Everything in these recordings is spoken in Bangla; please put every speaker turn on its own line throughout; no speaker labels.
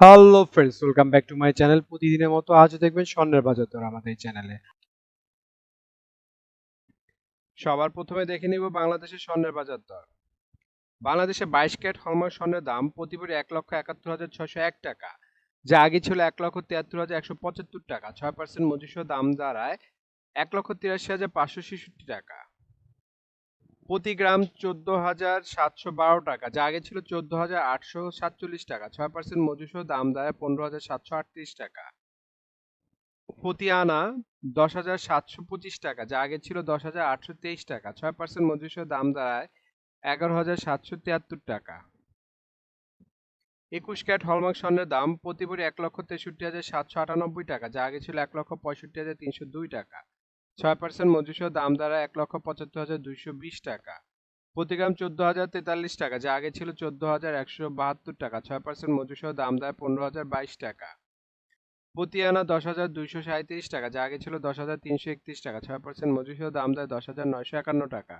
Hello friends welcome back to my channel প্রতিদিনের মতো আজও দেখবেন স্বর্ণের বাজার দর আমাদের চ্যানেলে সবার প্রথমে দেখে নিব বাংলাদেশের স্বর্ণের বাজার দর। বাংলাদেশে বাইশ ক্যারেট হলমার্ক স্বর্ণের দাম প্রতি ভরি এক লক্ষ একাত্তর হাজার ছয়শো এক টাকা, যা আগে ছিল এক লক্ষ তিয়াত্তর হাজার একশো পঁচাত্তর টাকা, ছয় পার্সেন্ট মজুসহ দাম দাঁড়ায় এক লক্ষ তিরাশি হাজার পাঁচশো ছেষট্টি টাকা। প্রতি গ্রাম চোদ্দ হাজার সাতশো বারো টাকা, যা আগে ছিল চোদ্দ হাজার আটশো সাতচল্লিশ টাকা, ছয় পার্সেন্ট মজুসহ দাম দাঁড়ায় পনেরো হাজার সাতশো আটত্রিশ টাকা। প্রতি আনা দশ হাজার সাতশো পঁচিশ টাকা, যা আগে ছিল দশ হাজার আটশো তেইশ টাকা, ছয় পার্সেন্ট মজুসহ দাম দাঁড়ায় এগারো হাজার সাতশো তিয়াত্তর টাকা। একুশ ক্যারেট হলমার্ক স্বর্ণের দাম প্রতি ভরি এক লক্ষ তেষট্টি হাজার সাতশো আটানব্বই টাকা, যা আগে ছিল এক লক্ষ পঁয়ষট্টি হাজার তিনশো দুই টাকা। ছয় পার্সেন্ট মজুসহ দাম দাঁড়ায় এক লক্ষ পঁচাত্তর হাজার দুইশো বিশ টাকা। প্রতি গ্রাম চোদ্দ হাজার তেতাল্লিশ টাকা, যা আগে ছিল চোদ্দ হাজার একশো বাহাত্তর টাকা, ছয় পার্সেন্ট মজুসহ দাম দেয় পনেরো হাজার বাইশ টাকা। প্রতি আনা দশ হাজার দুইশো সাঁত্রিশ টাকা, যা আগে ছিল দশ হাজার তিনশো একত্রিশ টাকা, ছয় পার্সেন্ট মজুসহ দাম দেয় দশ হাজার নয়শো একান্ন টাকা।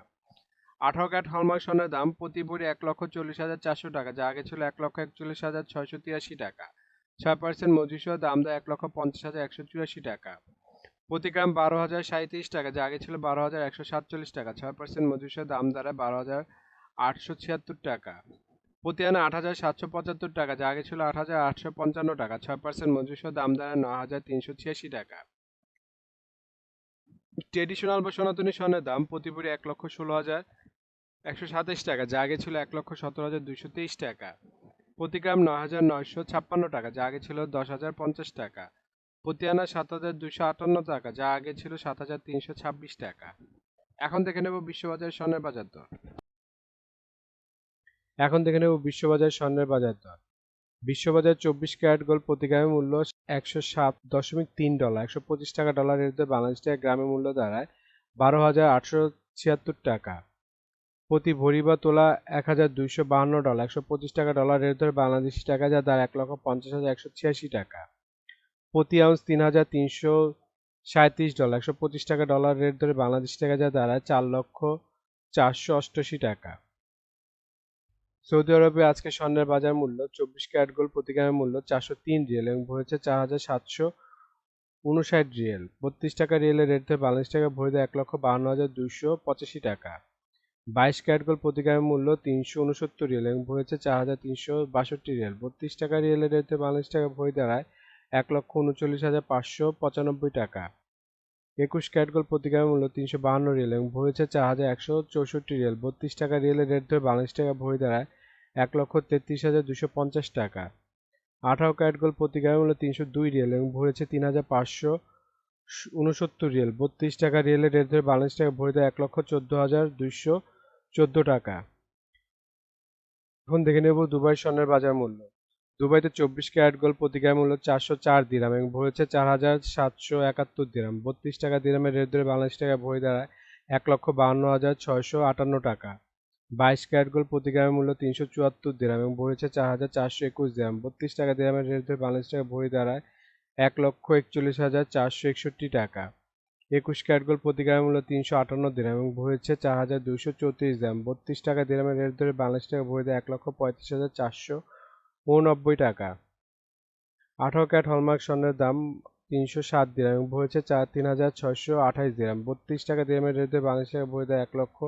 আঠারো ক্যাট হলমার্ক স্বর্ণের দাম প্রতি ভরি এক লক্ষ চল্লিশ হাজার চারশো টাকা, যা আগে ছিল এক লক্ষ একচল্লিশ হাজার ছয়শো তিরাশি টাকা। ছয় পার্সেন্ট মজুসহ দাম দেয় এক লক্ষ পঞ্চাশ হাজার একশো চুরাশি টাকা। প্রতি গ্রাম বারো হাজার সাঁত্রিশ টাকা, যা আগে ছিল বারো হাজার একশো সাতচল্লিশ টাকা, ছয় পার্সেন্ট মজুসহ দাম দাঁড়ায় বারো হাজার আটশো ছিয়াত্তর টাকা। প্রতি আনা আট হাজার সাতশো পঁচাত্তর টাকা, যা আগে ছিল আট হাজার আটশো পঞ্চান্ন টাকা, ছয় পার্সেন্ট মজুসহ দাম দাঁড়ায় নয় হাজার তিনশো ছিয়াশি টাকা। ট্রেডিশনাল বা সনাতনী স্বর্ণের দাম প্রতি ভরি এক লক্ষ ষোলো হাজার একশো সাতাশ টাকা, যা আগে ছিল এক লক্ষ সতেরো হাজার দুইশো তেইশ টাকা। প্রতি গ্রাম নয় হাজার নয়শো ছাপ্পান্ন টাকা, যা আগে ছিল দশ হাজার পঞ্চাশ টাকা। প্রতি আনা সাত হাজার দুশো আটান্ন টাকা, যা আগে ছিল সাত হাজার তিনশো ছাব্বিশ টাকা। এখন দেখে নেব বিশ্ববাজার স্বর্ণের বাজার দর। এখন দেখে নেব বিশ্ববাজার স্বর্ণের বাজার দর। বিশ্ববাজার চব্বিশ ক্যারেট গোল্ড প্রতি গ্রামের মূল্য একশো সাত দশমিক তিন ডলার, একশো পঁচিশ টাকা ডলার এর বাংলাদেশ টাকা গ্রামের মূল্য দাঁড়ায় বারো হাজার আটশো ছিয়াত্তর টাকা। প্রতি ভরি বা তোলা এক হাজার দুইশো বাহান্ন ডলার, একশো পঁচিশ টাকা ডলার রেট ধরে বাংলাদেশি টাকা, যা দাঁড়ায় এক লক্ষ পঞ্চাশ হাজার একশো ছিয়াশি টাকা। প্রতি আউন্স তিন হাজার তিনশো সাঁত্রিশ ডলার, একশো পঁচিশ টাকা ডলার রেট ধরে বাংলাদেশ টাকা যা দাঁড়ায় চার লক্ষ চারশো অষ্টআশি টাকা। সৌদি আরবে আজকে স্বর্ণের বাজার মূল্য, চব্বিশ ক্যারেট গোল্ড প্রতি গ্রামের মূল্য চারশো তিন রিয়েল এবং ভরেছে চার হাজার সাতশো উনষাট রিয়েল। বত্রিশ টাকা রিয়েলের রেট ধরে বাংলাদেশ টাকা ভরে দেয় এক লক্ষ বাহান্ন হাজার দুইশো পঁচাশি টাকা। বাইশ ক্যারেট গোল্ড প্রতি গ্রামের মূল্য তিনশো উনসত্তর রিয়েল এবং ভরেছে চার হাজার তিনশো বাষট্টি রিয়েল। বত্রিশ টাকা রিয়েলের রেট ধরে বাংলাদেশ টাকা ভরে দাঁড়ায় এক লক্ষ উনচল্লিশ হাজার পাঁচশো পঁচানব্বই টাকা। একুশ ক্যারেট গোল্ড প্রতি গ্রামের মূল্য তিনশো বাহান্ন রিয়েল এবং ভরেছে চার হাজার একশো চৌষট্টি রিয়েল। বত্রিশ টাকা রিয়েলের রেট ধরে বাংলাদেশ টাকা ভরে দাঁড়ায় এক লক্ষ তেত্রিশ হাজার দুশো পঞ্চাশ টাকা। আঠারো ক্যারেট গোল্ড প্রতি গ্রামের মূল্য তিনশো দুই রিয়েল এবং ভরেছে তিন হাজার পাঁচশো উনসত্তর রিয়েল। বত্রিশ টাকা রিয়েলের রেট ধরে বাংলাদেশ টাকা ভরে দেয় এক লক্ষ চোদ্দ হাজার দুইশো চোদ্দ টাকা। এখন দেখে নেব দুবাই স্বর্ণের বাজার মূল্য। দুবাইতে চব্বিশ ক্যারেট গোল্ড প্রতি গ্রাম মূল্য চারশো চার দিরাম এবং ভরেছে চার হাজার সাতশো একাত্তর দিরাম। বত্রিশ টাকা দিরামের রেট ধরে বাংলাদেশ টাকা ভরে দাঁড়ায় এক লক্ষ বাহান্ন হাজার ছয়শো আটান্ন টাকা। বাইশ ক্যারেট গোল্ড প্রতি গ্রামের মূল্য তিনশো চুয়াত্তর দিরাম এবং ভরেছে চার হাজার চারশো একুশ দিরাম। বত্রিশ টাকা দিরামের রেট ধরে বাংলাদেশ টাকা ভরে দাঁড়ায় এক লক্ষ একচল্লিশ হাজার চারশো একষট্টি টাকা। একুশ ক্যারেট গোল্ড প্রতি গ্রামের মূল্য তিনশো আটান্ন দিরাম এবং ভরেছে চার হাজার দুশো চৌত্রিশ দাম বত্রিশ টাকা দিরামের রেট ধরে বাংলাদেশ টাকা ভরে দেয় এক লক্ষ পঁয়ত্রিশ হাজার চারশো উননব্বই টাকা। আঠারো ক্যারেট হলমার্ক স্বর্ণের দাম তিনশো সাত দিরাম এবং ভরেছে চার তিন হাজার ছয়শো আঠাশ দিরাম। বত্রিশ টাকা দিরামের রেট বাংলাদেশ টাকা ভরে দেয় এক লক্ষ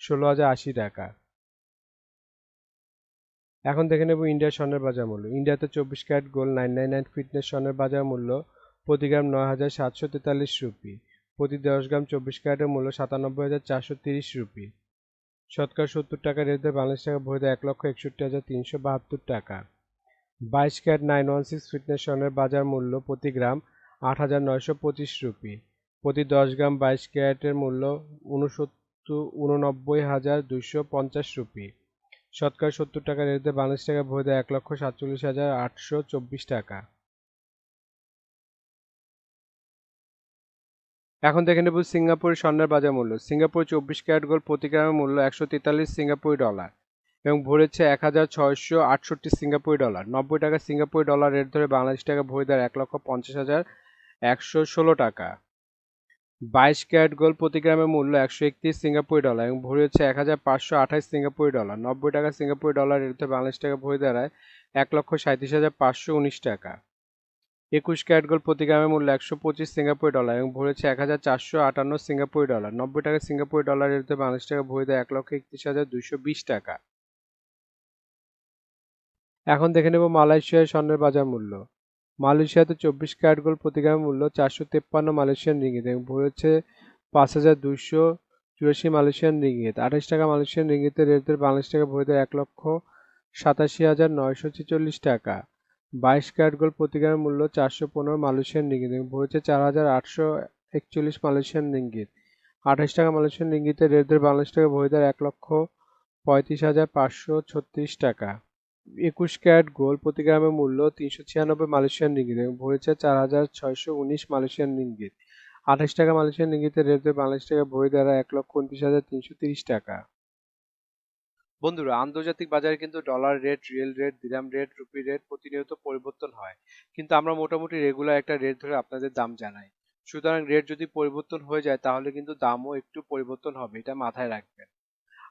ষোলো হাজার আশি টাকা। এখন দেখে নেব ইন্ডিয়ার স্বর্ণের বাজার মূল্য। ইন্ডিয়াতে চব্বিশ carat gold nine nine nine fitness স্বর্ণের বাজার মূল্য প্রতি গ্রাম নয় হাজার সাতশো তেতাল্লিশ রুপি। প্রতি দশ গ্রাম চব্বিশ ক্যারেটের মূল্য সাতানব্বই হাজার চারশো তিরিশ রুপি। শতকরা সত্তর টাকা রেটে বাংলাদেশ টাকা ভরে দেয় এক লক্ষ একষট্টি হাজার তিনশো বাহাত্তর টাকা। বাইশ carat nine one six fitness স্বর্ণের বাজার মূল্য প্রতি গ্রাম আট হাজার নয়শো পঁচিশ রুপি। প্রতি দশ গ্রাম বাইশ ক্যারেটের মূল্য উনসত্তর উননব্বই হাজার দুইশো পঞ্চাশ রুপি। শতকরা সত্তর টাকা রেটে বাংলাদেশ টাকা ভরে এক লক্ষ সাতচল্লিশ হাজার আটশো চব্বিশ টাকা। এখন দেখে নেব সিঙ্গাপুরের স্বর্ণের বাজার মূল্য। সিঙ্গাপুর চব্বিশ ক্যারেট গোল্ড প্রতি গ্রামের মূল্য একশো তেতাল্লিশ সিঙ্গাপুরি ডলার। এবং ভরেছে এক হাজার ছয়শো আটষট্টি সিঙ্গাপুরি ডলার। নব্বই টাকা সিঙ্গাপুরি ডলার রেট ধরে বাংলাদেশ টাকা ভরে দেয় এক লক্ষ পঞ্চাশ হাজার একশো ষোলো টাকা। বাইশ ক্যারেট গোল্ড প্রতি গ্রামের মূল্য একশো একত্রিশ সিঙ্গাপুরি ডলার এবং ভরি হচ্ছে এক হাজার পাঁচশো আঠাশ সিঙ্গাপুরি ডলার। নব্বই টাকা সিঙ্গাপুরি ডলার এর বাংলাদেশ টাকা ভরি দাঁড়ায় এক লক্ষ সাঁত্রিশ হাজার পাঁচশো উনিশ টাকা। একুশ ক্যারেট গোল্ড প্রতি গ্রামের মূল্য একশো পঁচিশ সিঙ্গাপুরি ডলার এবং ভরি হচ্ছে এক হাজার চারশো আটান্ন সিঙ্গাপুরি ডলার। নব্বই টাকা সিঙ্গাপুরি ডলার এর বাংলাদেশ টাকা ভরি দেয় এক লক্ষ একত্রিশ হাজার দুইশো বিশ টাকা। এখন দেখে নেব মালয়েশিয়ার স্বর্ণের বাজার মূল্য। মালয়েশিয়াতে চব্বিশ ক্যারেট গোল্ড প্রতি মূল্য চারশো তেপ্পান্ন মালয়েশিয়ান রিঙ্গিত এবং হচ্ছে পাঁচ হাজার দুইশো চুরাশি মালয়েশিয়ান রিঙ্গিত। আঠাশ টাকা মালয়েশিয়ান রিঙ্গিতের রেটের বাংলাদেশ টাকা ভরি দেয় এক লক্ষ সাতাশি হাজার নয়শো ছেচল্লিশ টাকা। বাইশ ক্যারেট গোল্ড প্রতি মূল্য চারশো পনেরো মালয়েশিয়ান রিঙ্গিত এবং হচ্ছে চার হাজার আটশো একচল্লিশ মালয়েশিয়ান রিঙ্গিত। আঠাশ টাকা মালয়েশিয়ান রিঙ্গিতের রেটের বাংলাদেশ টাকা ভরি দেয় এক লক্ষ পঁয়ত্রিশ হাজার পাঁচশো ছত্রিশ টাকা। একুশ ক্যারেট গোল্ড প্রতি গ্রামের মূল্য তিনশো ছিয়ানব্বই মালয়েশিয়ান রিঙ্গিত এবং ভরেছে চার হাজার ছয়শো উনিশ মালয়েশিয়ান রিঙ্গিত। আঠাশ টাকা মালয়েশিয়ান রিঙ্গিতের রেটে বাংলাদেশ টাকা ভরি দ্বারা এক লক্ষ উনত্রিশ হাজার তিনশো তিরিশ টাকা। বন্ধুরা, আন্তর্জাতিক বাজারে কিন্তু dollar rate riyal rate dirham rate rupee rate প্রতিনিয়ত পরিবর্তন হয়। কিন্তু আমরা মোটামুটি রেগুলার একটা রেট ধরে আপনাদের দাম জানাই। সুতরাং রেট যদি পরিবর্তন হয়ে যায়, তাহলে কিন্তু দামও একটু পরিবর্তন হবে, এটা মাথায় রাখবেন।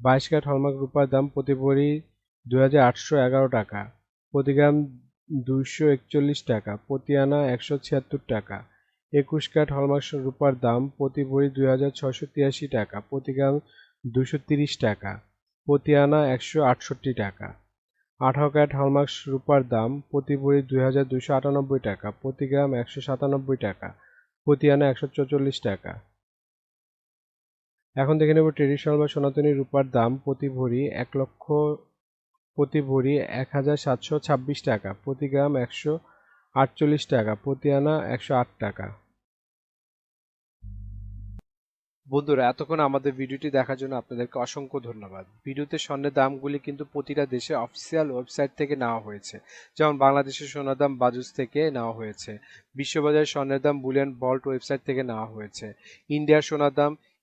বাইশ ক্যারেট হলমার্ক রূপার দাম প্রতি ভরি দুই হাজার আটশো এগারো টাকা, প্রতি গ্রাম দুইশো একচল্লিশ টাকা, প্রতি আনা একশো ছিয়াত্তর টাকা। একুশ ক্যারেট হলমার্ক রূপার দাম প্রতি ভরি দুই টাকা, প্রতি গ্রাম দুশো টাকা, প্রতি আনা একশো আটষট্টি টাকা। আঠারো ক্যারেট হলমার্ক রূপার দাম প্রতি ভরি দুই টাকা, প্রতি গ্রাম একশো সাতানব্বই টাকা, প্রতি আনা একশো টাকা। এখন দেখে নেব ট্রেডিশনাল বা সনাতনী রূপার দাম প্রতি ভরি এক লক্ষ, প্রতি ভরি এক হাজার সাতশো ছাব্বিশ টাকা, প্রতি গ্রাম একশো আটচল্লিশ টাকা, প্রতি আনা একশো আট টাকা। বন্ধুরা, এতক্ষণ আমাদের ভিডিওটি দেখার জন্য আপনাদেরকে অসংখ্য ধন্যবাদ। ভিডিওতে স্বর্ণের দামগুলি কিন্তু প্রতিটা দেশে অফিসিয়াল ওয়েবসাইট থেকে নেওয়া হয়েছে। যেমন বাংলাদেশের সোনার দাম বাজুস থেকে নেওয়া হয়েছে। বিশ্ববাজার স্বর্ণের দাম বুলিয়ান বল্ট ওয়েবসাইট থেকে নেওয়া হয়েছে। ইন্ডিয়ার সোনার দাম